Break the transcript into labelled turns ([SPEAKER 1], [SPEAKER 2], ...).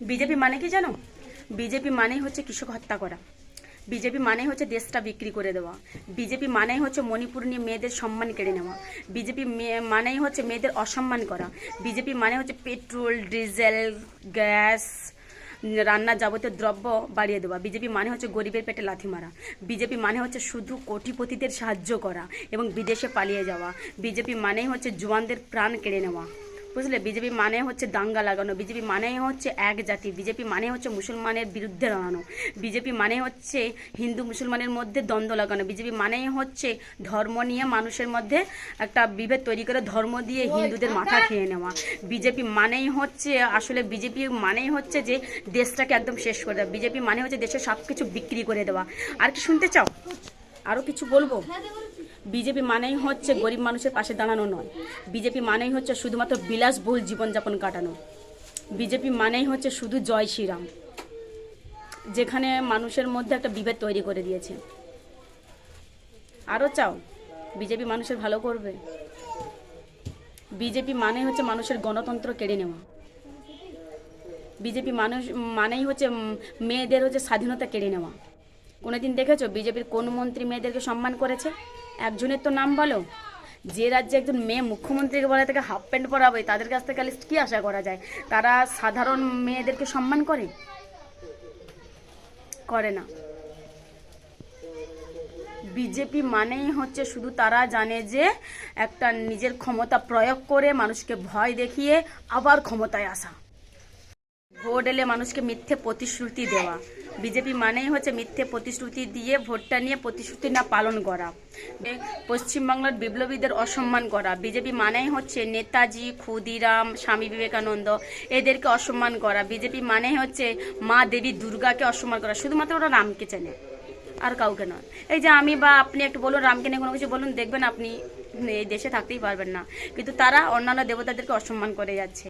[SPEAKER 1] BJP মানে কি জানো? বিজেপি মানেই হচ্ছে কৃষক হত্যা করা। বিজেপি মানে হচ্ছে দেশটা বিক্রি করে দেওয়া। বিজেপি মানেই হচ্ছে মণিপুর নিয়ে মেয়েদের সম্মান কেড়ে নেওয়া। বিজেপি মানেই হচ্ছে মেয়েদের অসম্মান করা। বিজেপি মানে হচ্ছে পেট্রোল, ডিজেল, গ্যাস রান্নার যাবতীয় দ্রব্য বাড়িয়ে দেওয়া। বিজেপি মানে হচ্ছে গরিবের পেটে লাথি মারা। বিজেপি মানে হচ্ছে শুধু কোটিপতিদের সাহায্য করা এবং বিদেশে পালিয়ে যাওয়া। বিজেপি মানেই হচ্ছে জওয়ানদের প্রাণ কেড়ে নেওয়া। বুঝলে? বিজেপি মানে হচ্ছে দাঙ্গা লাগানো, বিজেপি মানেই হচ্ছে এক জাতি, বিজেপি মানে হচ্ছে মুসলমানের বিরুদ্ধে দাঁড়ানো, বিজেপি মানে হচ্ছে হিন্দু মুসলমানের মধ্যে দ্বন্দ্ব লাগানো, বিজেপি মানেই হচ্ছে ধর্ম নিয়ে মানুষের মধ্যে একটা বিভেদ তৈরি করে ধর্ম দিয়ে হিন্দুদের মাথা খেয়ে নেওয়া, বিজেপি মানেই হচ্ছে, আসলে বিজেপি মানেই হচ্ছে যে দেশটাকে একদম শেষ করে দেওয়া, বিজেপি মানে হচ্ছে দেশের সব কিছু বিক্রি করে দেওয়া। আর কি শুনতে চাও? আরও কিছু বলব? বিজেপি মানেই হচ্ছে গরিব মানুষের পাশে দাঁড়ানো নয়। বিজেপি মানেই হচ্ছে শুধুমাত্র বিলাসবহুল জীবনযাপন কাটানো। বিজেপি মানেই হচ্ছে শুধু জয় শ্রীরাম, যেখানে মানুষের মধ্যে একটা বিভেদ তৈরি করে দিয়েছে। আরও চাও? বিজেপি মানুষের ভালো করবে? বিজেপি মানেই হচ্ছে মানুষের গণতন্ত্র কেড়ে নেওয়া। বিজেপি মানুষ, মানেই হচ্ছে মেয়েদের হচ্ছে স্বাধীনতা কেড়ে নেওয়া। কোনোদিন দেখেছ বিজেপির কোন মন্ত্রী মেয়েদেরকে সম্মান করেছে? একজনের তো নাম বলো? যে রাজ্যে একজন মেয়ে মুখ্যমন্ত্রীকে বলে থেকে হাফ প্যান্ট পরাবে, তাদের কাছ থেকে কী আশা করা যায়? তারা সাধারণ মেয়েদেরকে সম্মান করে? করে না। বিজেপি মানেই হচ্ছে শুধু তারা জানে যে একটা নিজের ক্ষমতা প্রয়োগ করে মানুষকে ভয় দেখিয়ে আবার ক্ষমতায় আসা। ভোট এলে মানুষকে মিথ্যে প্রতিশ্রুতি দেওয়া। বিজেপি মানেই হচ্ছে মিথ্যে প্রতিশ্রুতি দিয়ে ভোটটা নিয়ে প্রতিশ্রুতি না পালন করা। পশ্চিমবাংলার বিপ্লবীদের অসম্মান করা। বিজেপি মানেই হচ্ছে নেতাজি, ক্ষুদিরাম, স্বামী বিবেকানন্দ এদেরকে অসম্মান করা। বিজেপি মানেই হচ্ছে মা দেবী দুর্গাকে অসম্মান করা। শুধুমাত্র ওরা রামকে চেনে, আর কাউকে নয়। এই যে আমি বা আপনি একটু বলুন, রামকে নিয়ে কোনো কিছু বলুন, দেখবেন আপনি এই দেশে থাকতেই পারবেন না। কিন্তু তারা অন্যান্য দেবতাদেরকে অসম্মান করে যাচ্ছে।